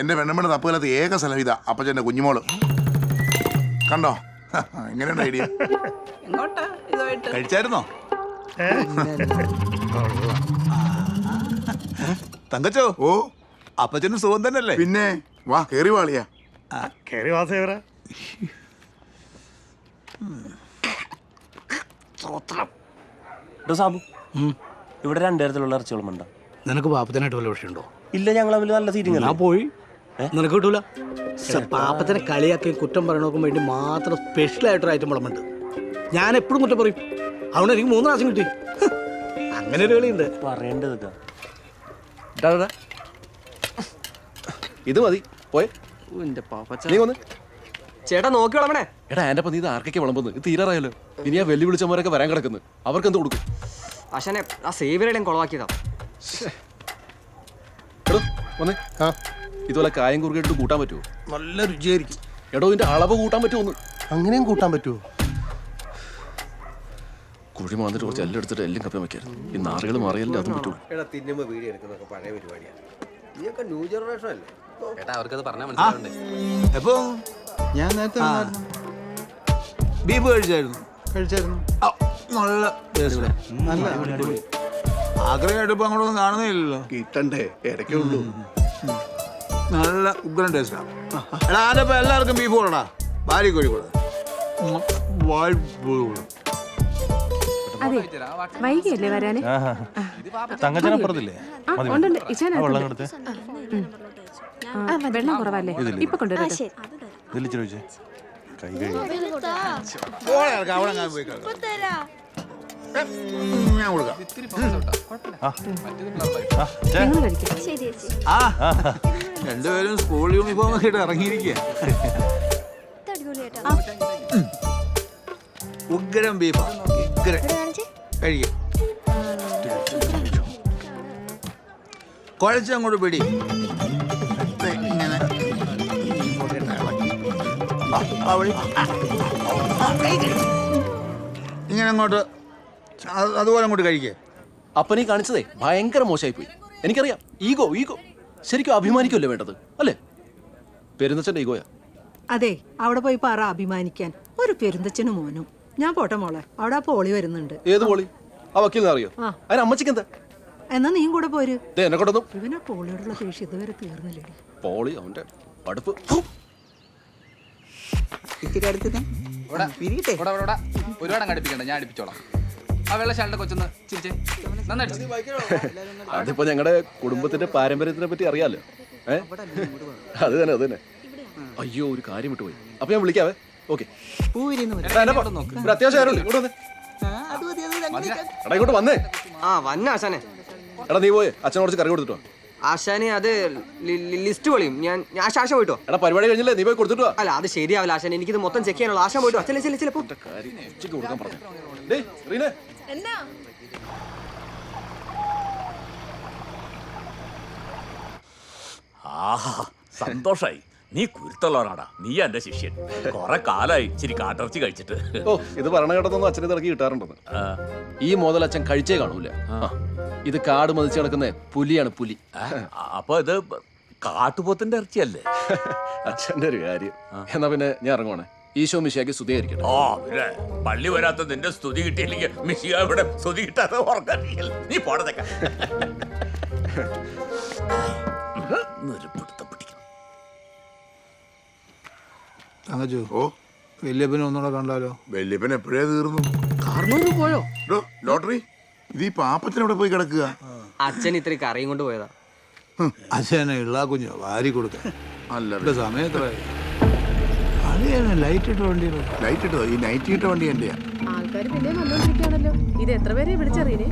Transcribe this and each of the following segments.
എന്റെ വെണ്ണമ്മയുടെ തപ്പുകാലത്ത് ഏക സ്ഥലം ഇതാ അപ്പച്ചന്റെ കുഞ്ഞുമോൾ. കണ്ടോ? എങ്ങനെയുണ്ട് ഐഡിയ? കഴിച്ചായിരുന്നോ? തങ്കച്ചോ? ഓ. അപ്പച്ചനും സുഖം തന്നെയല്ലേ? പിന്നെ? വാ കേറി വാളിയാ കേറി വാസേവര സാബു ഇവിടെ രണ്ടുതരത്തിലുള്ള ഇറച്ചികളും ഉണ്ടോ? നിനക്ക് പാപ്പത്തിനായിട്ട് വല്ല വിഷയമുണ്ടോ? ഇല്ല ഞങ്ങൾ തമ്മിൽ നല്ല സീറ്റിംഗ് ഞാൻ പോയി. നിനക്ക് കിട്ടൂല? പാപ്പത്തിനെ കളിയാക്കുകയും കുറ്റം പറയണോക്കും വേണ്ടി മാത്രം സ്പെഷ്യൽ ആയിട്ടൊരു ഐറ്റം വിളമ്പുണ്ട് ഞാൻ എപ്പോഴും കുറ്റം പറയും. അതുകൊണ്ട് എനിക്ക് മൂന്ന് പ്രാവശ്യം കിട്ടി. അങ്ങനെ ഒരു കളിയുണ്ട്. പറയേണ്ടത്. ഇത്. മതി. പോയെ. നീ വന്ന്. ചേട്ടാ നോക്കി വിളമ്പണേ എടാ എന്റെ നീ ഇത് ആർക്കൊക്കെ വിളമ്പുന്നു? ഇത് തീരാറായല്ലോ. ഇനി ആ വെല്ലു വിളിച്ചവരൊക്കെ വരാൻ കിടക്കുന്നു. അവർക്ക് എന്ത് കൊടുക്കും? അശനെ ആ സേവിയറുടെയും കുളവാക്കിയതാ. വന്നേ. വന്നേ ഇതുപോലെ കായം കുറുകിട്ട് കൂട്ടാൻ പറ്റുമോ നല്ല രുചിയായിരിക്കും. എടോ ഇതിന്റെ അളവ് കൂട്ടാൻ പറ്റുമോ അങ്ങനെയും കൂട്ടാൻ പറ്റുമോ കുഴി മാന്നിട്ട് കുറച്ച് എല്ലാം എടുത്തിട്ട് എല്ലാം കപ്പി വെക്കായിരുന്നു. ഈ നാറുകൾ മാറിയല്ലേ അതും പറ്റുള്ളൂ എടാ തിന്നുമ്പോ വീഡിയോ എടുക്കുന്നൊക്കെ പഴയ പരിപാടിയാണ്. നീയൊക്കെ ന്യൂ ജനറേഷൻ അല്ലേ ചേട്ടാ അവർക്കത് പറഞ്ഞാൽ മനസ്സിലാവണ്ടേ? അപ്പോ ഞാൻ നേരത്തെ ബീഫ് കഴിച്ചായിരുന്നു. കഴിച്ചായിരുന്നു. നല്ല നല്ല. ആഗ്രഹമായിട്ട് ഇപ്പൊ അങ്ങോട്ടൊന്നും കാണുന്നില്ലല്ലോ കിട്ടണ്ടേ? ഇടയ്ക്കേ ഉള്ളൂ. നല്ല ഉഗ്രൻ ടേസ്റ്റാണ് എടാ ആരപ്പോ എല്ലാവർക്കും ബീഫ് കൊടുടാ ഭാര്യ കോഴി കൂടെ. അതെ വൈകിയല്ലേ വരാന്? തങ്കച്ചനപ്പുറത്തില്ലേ? വെള്ളം കുറവല്ലേ? ഇപ്പൊ കൊണ്ടുവരാം കൈ രണ്ടുപേരും സ്കൂൾ യൂണിഫോം ഒക്കെ ഇട്ട് ഇറങ്ങിയിരിക്കുക ഉഗ്രം ബീഫാ ഉഗ്രം കഴിക്കും കുഴച്ചങ്ങോട്ട് പിടി ഇങ്ങനെ. അങ്ങോട്ട് അതുപോലെ അങ്ങോട്ട് കഴിക്കേ. അപ്പനെ കാണിച്ചതേ ഭയങ്കര മോശമായി പോയി എനിക്കറിയാം. Ego ego. ശരിക്കും അഭിമാനിക്കുമല്ലേ വേണ്ടത്? അല്ലേ? പെരുന്നച്ചന്റെ ഈഗോയാ. അതെ അവിടെ പോയി പറ അഭിമാനിക്കാൻ. ഒരു പെരുന്തച്ഛനും മോനും. ഞാൻ പോട്ടെ മോളെ. അവിടെ ആ പോളി വരുന്നുണ്ട്. ഏത് പോളി? ആ വക്കീലിനെ അറിയോ. അതിന് അമ്മച്ചിക്ക് എന്താ? എന്നാ നീയും കൂടെ പോര്. ദേ എന്നെ കൊണ്ടൊന്നും ഇവനാ പോളിയോടുള്ള ദേഷ്യം ഇതുവരെ തീർന്നില്ലേ പോളി അവന്റെ അടുപ്പ്. ഒരുപാട് അങ്ങ് അടുപ്പിക്കണ്ട. ഞാൻ അടുപ്പിച്ചോളാം. ആ വെള്ളശാലിന്റെ കൊച്ചൊന്ന് ചിരിച്ചേ. നന്നായിട്ട് അതിപ്പോ ഞങ്ങളുടെ കുടുംബത്തിന്റെ പാരമ്പര്യത്തിനെ പറ്റി അറിയാലോ. ഏ? അത് തന്നെ അത് തന്നെ. അയ്യോ ഒരു കാര്യം വിട്ടുപോയി അപ്പൊ ഞാൻ വിളിക്കാവേ. ഓക്കെ. അത്യാവശ്യം കാര്യമുണ്ട്. ഇങ്ങോട്ട് വന്നേ. എടാ ഇങ്ങോട്ട് വന്നേ. ആ വന്ന ആശാനെ. എടാ നീ പോയേ. അച്ഛൻ കുറച്ച് കറി കൊടുത്തിട്ടോ ആശാനെ അത് ലിസ്റ്റ് പൊളിയും. ഞാൻ ഞാൻ ആശ ആശ പോയിട്ടോ എടാ പരിപാടി കഴിഞ്ഞില്ലേ? നീ പോയി കൊടുത്തിട്ടോ അല്ല അത് ശരിയാവില്ല ആശാനെ. എനിക്കിത് മൊത്തം ചെക്ക് ചെയ്യാനുള്ള. ആശാൻ പോയിട്ടോ അച്ഛനെ ചില ചിലപ്പോ കൊടുക്കാൻ പറഞ്ഞു. റീനെ ആഹാ സന്തോഷായി. നീ കുരുത്തുള്ളവനാടാ. നീ എന്റെ ശിഷ്യൻ. കൊറേ കാലായി ഇച്ചിരി കാട്ടിറച്ചി കഴിച്ചിട്ട്. ഓ ഇത് ഭരണ കേട്ടതൊന്നും അച്ഛനെ തിറക്കി കിട്ടാറുണ്ടെന്ന്. ആ, ഈ മോതൽ അച്ഛൻ കഴിച്ചേ കാണൂല. ഇത് കാട് മതിച്ച് കിടക്കുന്ന പുലിയാണ് പുലി. അപ്പൊ ഇത് കാട്ടുപോത്തിന്റെ ഇറച്ചിയല്ലേ? അച്ഛന്റെ ഒരു കാര്യം. എന്നാ പിന്നെ ഞാൻ ഇറങ്ങുവാണേ. ഈശോ മിശിയാക്ക് സ്തുതിയായിരിക്കട്ടെ. ഓ പിന്നെ പള്ളി വരാത്ത നിന്റെ സ്തുതി കിട്ടിയില്ലെങ്കിൽ മിശിക ഇവിടെ സ്തുതി കിട്ടാതെ ഉറങ്ങില്ല നീ പോടതൊക്കെ തങ്കച്ചു ഓ. വല്യപ്പനെ ഒന്നുകൂടെ കണ്ടാലോ? വല്യപ്പൻ എപ്പോഴേ തീർന്നു? കാർന്നൂര് പോയോ? ഡോ, ലോട്ടറി? ഇത് ഈ പാപ്പത്തിന് അവിടെ പോയി കിടക്കുക. അച്ഛൻ ഇത്തിരി കറിയും കൊണ്ട് പോയതാ. അച്ഛനെ ഇള്ള കുഞ്ഞോ വാരി കൊടുക്കാൻ. അല്ല ഇവിടെ സമയത്രായി അത് തന്നെ ലൈറ്റ് ഇട്ട വണ്ടിയിലോ ലൈറ്റ് ഇട്ടതോ ഈ നൈറ്റ് ഇട്ട വണ്ടി എന്റെയാ ആൾക്കാർ പിന്നെ വന്നോണ്ടിരിക്കുകയാണല്ലോ. ഇത് എത്ര പേരെ വിളിച്ചറിയേ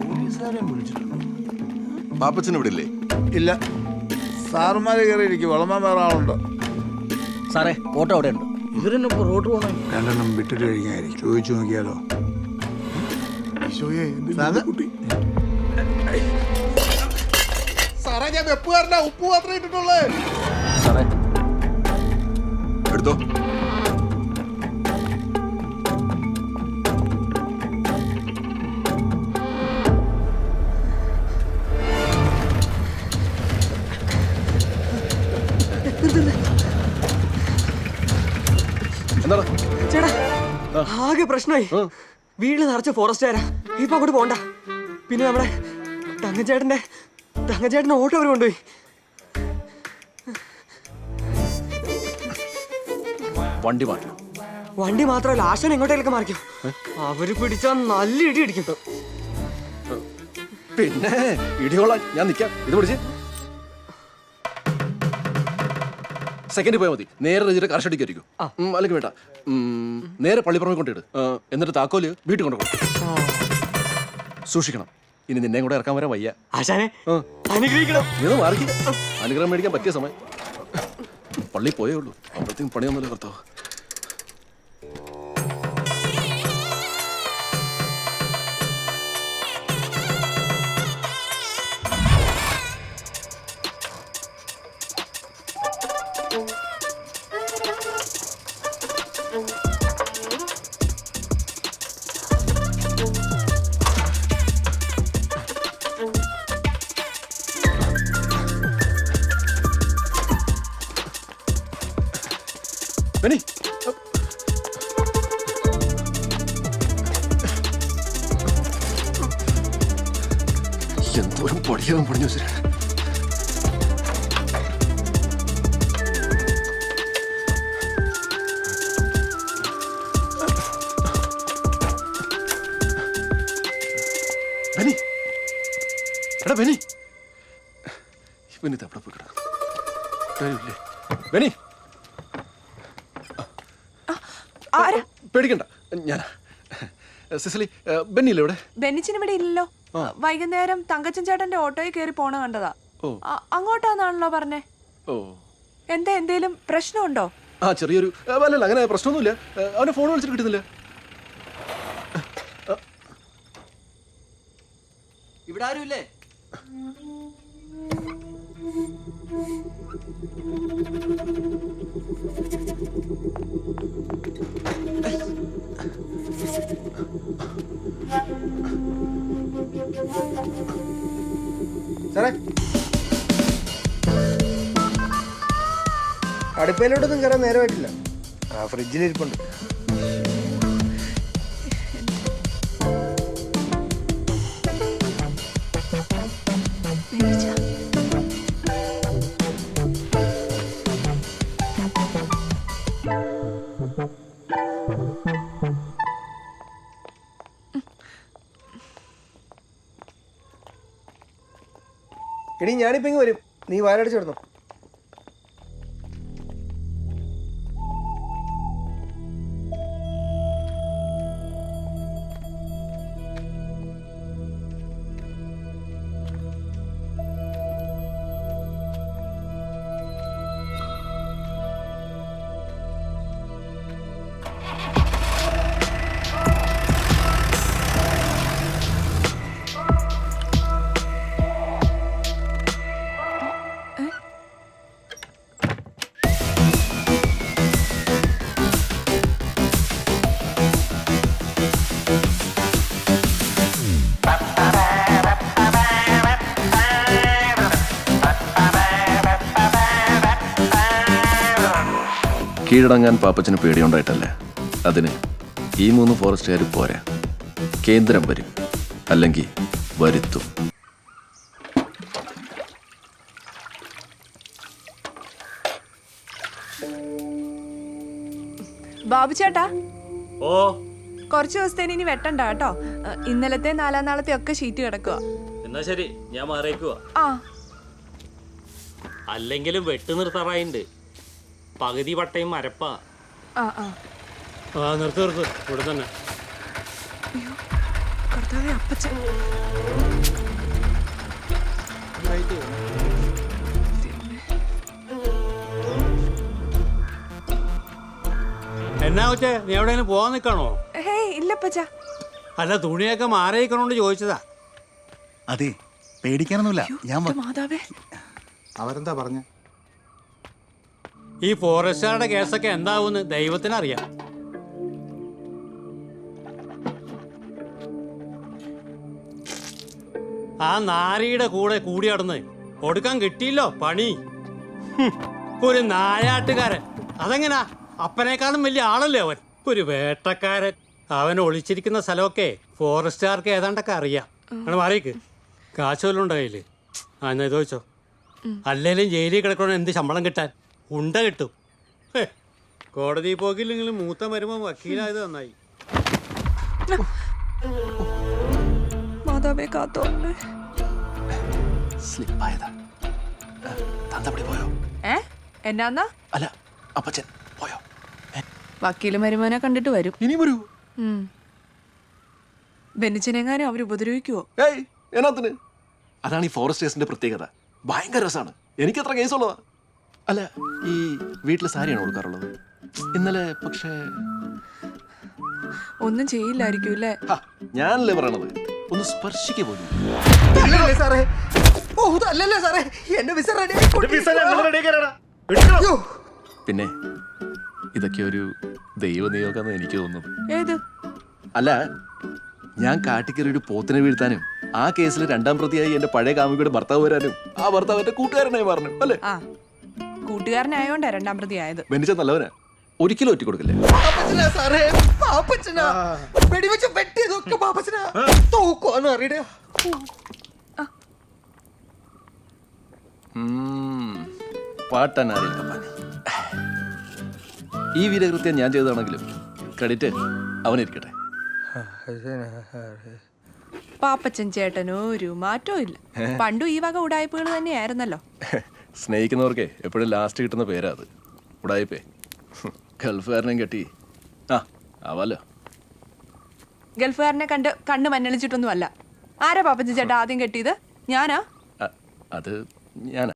പോലീസുകാരെയും വിളിച്ചിട്ടുണ്ടോ. പാപ്പച്ചൻ ഇവിടെ ഇല്ലേ? ഇല്ല. സാറുമാര് കയറിയിരിക്കും. വളമാൻ വേറെ ആളുണ്ടോ? സാറേ ഓട്ടോ അവിടെ ഉണ്ട് ഇവരെന്നെ റോഡ് പോകണം രണ്ടെണ്ണം വിട്ടിട്ട് കഴിഞ്ഞായിരിക്കും ചോദിച്ചു നോക്കിയാലോ? ഈശോയെ എന്ത് കുട്ടി? വെപ്പ് ഉപ്പ് മാത്രമേ ഇട്ടിട്ടുള്ളേ. സാറേ. എടുത്തോ. ചേട്ടാ ആകെ പ്രശ്നമായി. വീട്ടിൽ ഫോറസ്റ്റ് ഫോറസ്റ്റുകാരാ ഇപ്പൊ അങ്ങോട്ട് പോണ്ട. പിന്നെ നമ്മുടെ തങ്കച്ചേട്ടന്റെ തങ്കച്ചേട്ടന്റെ ഓട്ടോ അവർ കൊണ്ടുപോയി. വണ്ടി മാറ്റി വണ്ടി മാത്രമല്ല ആശാൻ എങ്ങോട്ടേലൊക്കെ മാറിക്കും. അവർ പിടിച്ചാൽ നല്ല ഇടി അടിക്കും. പിന്നെ ഇടിയോളാൻ ഞാൻ നിക്കാം. ഇത് പിടിച്ച്. സെക്കൻഡ് പോയാൽ മതി. നേരെ റെജിയുടെ കർഷടിക്ക് ആയിരിക്കും. അല്ലെങ്കിൽ വേണ്ട. നേരെ പള്ളിപ്പുറമെ കൊണ്ടിട്ട് എന്നിട്ട് താക്കോൽ വീട്ടിൽ കൊണ്ടുപോകും. സൂക്ഷിക്കണം. ഇനി നിന്നെ കൂടെ ഇറക്കാൻ വരാൻ വയ്യ. ആശാനെ. അനുഗ്രഹിക്കണം. നീ അനുഗ്രഹം മേടിക്കാൻ പറ്റിയ സമയം. പള്ളി പോയേ ഉള്ളൂ. അപ്പോഴത്തേക്കും പണിയൊന്നുമില്ല കർത്താവ് ബെന്നി എന്തോരം പൊടിയാകും പൊടിഞ്ഞു വെച്ചിട്ട്. ബെന്നി. എടാ എവിടെ പോയി പേടിക്കണ്ട. ഞാൻ സിസലി ബെന്നില്ലേ ഇവിടെ? ബെന്നിച്ചിന് ഇവിടെ ഇല്ലല്ലോ. വൈകുന്നേരം തങ്കച്ചൻ ചേട്ടന്റെ ഓട്ടോയിൽ കയറി പോണ കണ്ടതാ. അങ്ങോട്ടാന്നാണല്ലോ പറഞ്ഞേ? ഓ. എന്താ എന്തേലും പ്രശ്നമുണ്ടോ? ആ ചെറിയൊരു അല്ലല്ല അങ്ങനെ പ്രശ്നമൊന്നുമില്ല. അവനെ ഫോൺ വിളിച്ചിട്ട് കിട്ടുന്നില്ല. ഇവിടെ ആരുമില്ലേ? അടുപ്പയിലോട്ടൊന്നും കയറാൻ നേരമായിട്ടില്ല. ആ ഫ്രിഡ്ജിൽ ഫ്രിഡ്ജിലിരിപ്പുണ്ട് എടി ഞാനിപ്പോ ഇങ്ങ് വരും. നീ വാരടിച്ചു കിടന്നു കീഴടങ്ങാൻ പാപ്പച്ചന് പേടിയുണ്ടായിട്ടല്ലേ? അതിന് ഈ മൂന്ന് ഫോറസ്റ്റുകാർ പോരാ. കേന്ദ്രം വരും. അല്ലെങ്കിൽ വരുത്തും. ബാബു ചേട്ടാ ഓ. കുറച്ച് ദിവസത്തേന് ഇനി വെട്ടണ്ട കേട്ടോ. ഇന്നലത്തെ നാലാം നാളത്തെ ഒക്കെ ഷീറ്റ് കിടക്കുക എന്നാ ശരി ഞാൻ മാറിയേക്കുവാ. ആ. അല്ലെങ്കിലും വെട്ട് നിർത്താറായിണ്ട്. പകുതി പട്ടയും മരപ്പാ ആ ആ. ആ നിർത്ത് നിർത്ത്. ഇവിടെ തന്നെ. കർത്താവേ എന്നാ വെച്ചേ നീ എവിടെയെങ്കിലും പോവാൻ നിൽക്കണോ? ഹേയ് ഇല്ലപ്പച്ച അല്ല തുണിയൊക്കെ മാറിയിക്കണോണ്ട് ചോദിച്ചതാ. അതെ പേടിക്കാനൊന്നുമില്ല. ഞാൻ മാതാവേ. അവരെന്താ പറഞ്ഞ? ഈ ഫോറസ്റ്റുകാരുടെ കേസൊക്കെ എന്താവുമെന്ന് ദൈവത്തിനറിയാം. ആ നാരിയുടെ കൂടെ കൂടി അടന്ന് കൊടുക്കാൻ കിട്ടിയില്ലോ പണി. ഒരു നായാട്ടുകാരൻ. അതെങ്ങനാ? അപ്പനേക്കാളും വലിയ ആളല്ലേ അവൻ? ഒരു വേട്ടക്കാരൻ. അവൻ ഒളിച്ചിരിക്കുന്ന സ്ഥലമൊക്കെ ഫോറസ്റ്റുകാർക്ക് ഏതാണ്ടൊക്കെ അറിയാം. അങ്ങനെ മാറിയേക്ക്. കാശ് വല്ലതും ഉണ്ടോ ആ എന്നാ ഇത് അല്ലെങ്കിലും അല്ലേലും ജയിലിൽ കിടക്കണോ എന്ത് ശമ്പളം കിട്ടാൻ? ഉണ്ട കിട്ടും. കോടതി പോക്കില്ലെങ്കിലും മൂത്ത മരുമ വക്കീലായത് നന്നായി. മാതാവേ കാത്തോ സ്ലിപ്പായതാ. തന്തപ്പടി പോയോ? ഏ എന്നാന്നാ? അല്ല അപ്പച്ചൻ പോയോ? വക്കീൽ മരുമോനെ കണ്ടിട്ട് വരും. ഇനി വരൂ. ബെന്നിച്ചനെങ്ങാനും അവർ ഉപദ്രവിക്കുവോ? ഏയ് എന്നാത്തിന്? അതാണ് ഈ ഫോറസ്റ്റേഴ്സിന്റെ പ്രത്യേകത. ഭയങ്കര രസമാണ്. എനിക്ക് അത്ര കേസുള്ളതാ. അല്ല ഈ വീട്ടിൽ സാരിയാണ് കൊടുക്കാറുള്ളത്? ഇന്നലെ പക്ഷേ ഒന്നും ചെയ്യില്ലായിരിക്കും അല്ലേ? ഞാനല്ലേ പറയണത്? ഒന്ന് സ്പർശിക്ക പോലും. അല്ലല്ലേ സാറേ. ഓ സാറേ. എന്റെ വിസ റെഡി പിന്നെ ഇതൊക്കെ ഒരു ദൈവനിയോഗമെന്ന് എനിക്ക് തോന്നുന്നു. ഏത്? അല്ല ഞാൻ കാട്ടിക്കറി ഒരു പോത്തിനെ വീഴ്ത്താനും ആ കേസിൽ രണ്ടാം പ്രതിയായി എന്റെ പഴയ കാമുകിയുടെ ഭർത്താവ് വരാനും ആ ഭർത്താവ് എന്റെ കൂട്ടുകാരനായി മാറണം അല്ലേ? ആ. കൂട്ടുകാരനായോണ്ടാ രണ്ടാം പ്രതി ആയത്. ബെന്നിച്ച നല്ലവനാ. ഒരിക്കലും ഒറ്റ കൊടുക്കില്ലേ? പാപ്പച്ചനാ സാറേ പാപ്പച്ചനാ. വെടിവെച്ച് വെട്ടിയതൊക്കെ പാപ്പച്ചനാ. തോക്കുവാന്ന് അറിയടേ പാട്ടനാരിൽ കപ്പാനി. ഈ വീരകൃത്യം ഞാൻ ചെയ്തതാണെങ്കിലും ക്രെഡിറ്റ് അവനിരിക്കട്ടെ. പാപ്പച്ചൻ ചേട്ടനോ ഒരു മാറ്റവും ഇല്ല. പണ്ടും ഈ വക ഉടായ്പകൾ തന്നെയായിരുന്നല്ലോ. സ്നേഹിക്കുന്നവർക്ക് എപ്പോഴും ലാസ്റ്റ് കിട്ടുന്ന പേരാ അത്. ഉടായിപ്പേ. ഗൾഫുകാരനെയും കെട്ടി. ആ ആവാലോ. ഗൾഫുകാരനെ കണ്ട് കണ്ണ് മഞ്ഞളിച്ചിട്ടൊന്നും അല്ല ആരാ പാപ്പച്ചി ചേട്ടാ ആദ്യം കെട്ടിയത്? ഞാനാ? അത് ഞാനാ.